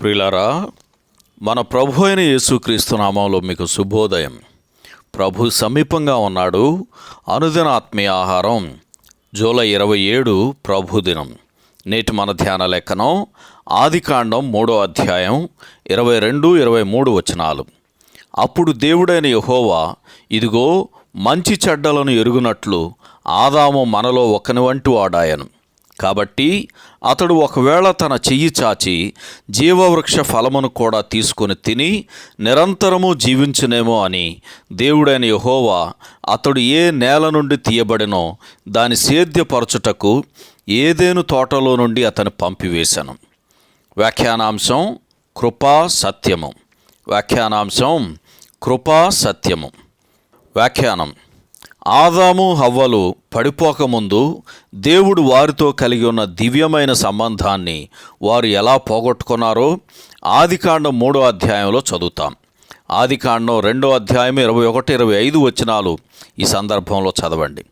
ప్రియులారా మన ప్రభు అయిన యేసుక్రీస్తు నామంలో మీకు శుభోదయం. ప్రభు సమీపంగా ఉన్నాడు. అనుదిన ఆత్మీయ ఆహారం జూలై ఇరవై ఏడు ప్రభు దినం. నేటి మన ధ్యాన లెక్కనం ఆదికాండం మూడో అధ్యాయం ఇరవై రెండు ఇరవై మూడు వచనాలు. అప్పుడు దేవుడైన యహోవా ఇదిగో మంచి చెడ్డలను ఎరుగునట్లు ఆదాము మనలో ఒకని వంటి వాడాయను. కాబట్టి అతడు ఒకవేళ తన చెయ్యి చాచి జీవవృక్ష ఫలమును కూడా తీసుకొని తిని నిరంతరము జీవించునేమో అని దేవుడైన యహోవా అతడు ఏ నేల నుండి తీయబడినో దాని సేద్యపరచుటకు ఏదేను తోటలో నుండి అతను పంపివేశాను. వ్యాఖ్యానాంశం కృపా సత్యము. వ్యాఖ్యానాంశం కృపా సత్యము. వ్యాఖ్యానం ఆదాము హవ్వలు పడిపోకముందు దేవుడు వారితో కలిగి ఉన్న దివ్యమైన సంబంధాన్ని వారు ఎలా పోగొట్టుకున్నారో ఆదికాండం మూడో అధ్యాయంలో చదువుతాం. ఆదికాండం రెండో అధ్యాయం ఇరవై ఒకటి ఇరవై ఐదు వచనాలు ఈ సందర్భంలో చదవండి.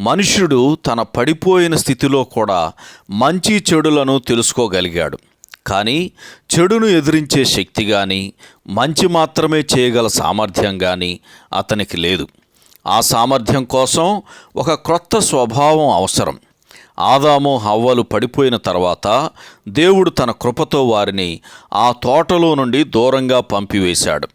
మనుష్యుడు తన పడిపోయిన స్థితిలో కూడా మంచి చెడులను తెలుసుకోగలిగాడు. కానీ చెడును ఎదిరించే శక్తి కానీ మంచి మాత్రమే చేయగల సామర్థ్యం కానీ అతనికి లేదు. ఆ సామర్థ్యం కోసం ఒక క్రొత్త స్వభావం అవసరం. ఆదాము హవ్వలు పడిపోయిన తర్వాత దేవుడు తన కృపతో వారిని ఆ తోటలో నుండి దూరంగా పంపివేశాడు.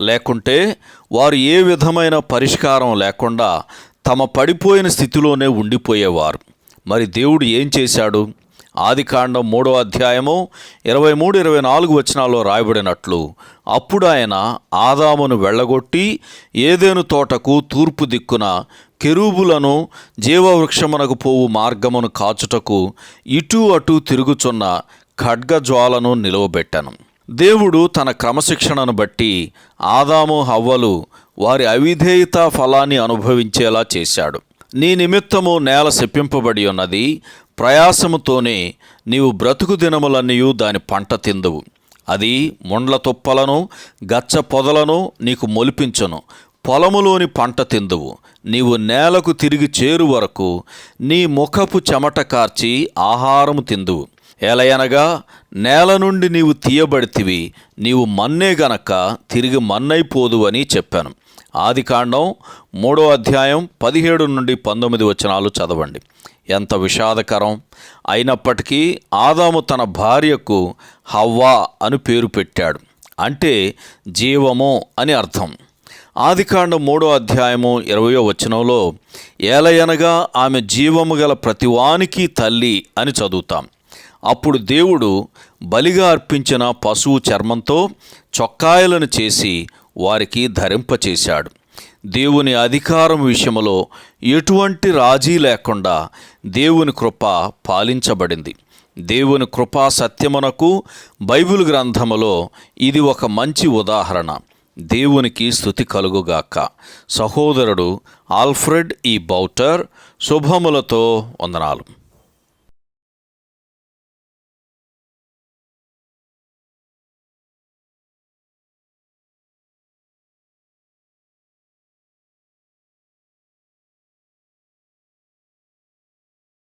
లేకుంటే వారు ఏ విధమైన పరిష్కారం లేకుండా తమ పడిపోయిన స్థితిలోనే ఉండిపోయేవారు. మరి దేవుడు ఏం చేశాడు? ఆదికాండం మూడో అధ్యాయము ఇరవై మూడు ఇరవై నాలుగు వచనాల్లో రాయబడినట్లు అప్పుడు ఆయన ఆదామును వెళ్ళగొట్టి ఏదేను తోటకు తూర్పు దిక్కున కెరూబులను జీవవృక్షమునకు పోవు మార్గమును కాచుటకు ఇటు అటు తిరుగుచున్న ఖడ్గజ్వాలను నిలువబెట్టాను. దేవుడు తన క్రమశిక్షణను బట్టి ఆదాము హవ్వలు వారి అవిధేయత ఫలాన్ని అనుభవించేలా చేశాడు. నీ నిమిత్తము నేల శప్పింపబడి ఉన్నది ప్రయాసముతోనే నీవు బ్రతుకు దినములన్నయూ దాని పంట తిందువు. అది ముండ్ల తుప్పలను గచ్చ పొదలను నీకు మొలిపించను. పొలములోని పంట తిందువు. నీవు నేలకు తిరిగి చేరు వరకు నీ ముఖపు చెమట కార్చి ఆహారము తిందువు. ఎలయనగా నేల నుండి నీవు తీయబడితివి. నీవు మన్నే గనక తిరిగి మన్నైపోదు అని చెప్పాను. ఆదికాండం మూడో అధ్యాయం పదిహేడు నుండి పంతొమ్మిది వచనాలు చదవండి. ఎంత విషాదకరం. అయినప్పటికీ ఆదాము తన భార్యకు హవ్వా అని పేరు పెట్టాడు. అంటే జీవము అని అర్థం. ఆదికాండం మూడో అధ్యాయము ఇరవయో వచనంలో ఏలయనగా ఆమె జీవము గల ప్రతివానికి తల్లి అని చదువుతాం. అప్పుడు దేవుడు బలిగా అర్పించిన పశువు చర్మంతో చొక్కాయలను చేసి వారికి ధరింపచేశాడు. దేవుని అధికారం విషయంలో ఎటువంటి రాజీ లేకుండా దేవుని కృప పాలించబడింది. దేవుని కృపా సత్యమునకు బైబిల్ గ్రంథములో ఇది ఒక మంచి ఉదాహరణ. దేవునికి స్థుతి కలుగుగాక. సహోదరుడు ఆల్ఫ్రెడ్ ఈ బౌటర్ శుభములతో వందనాలు.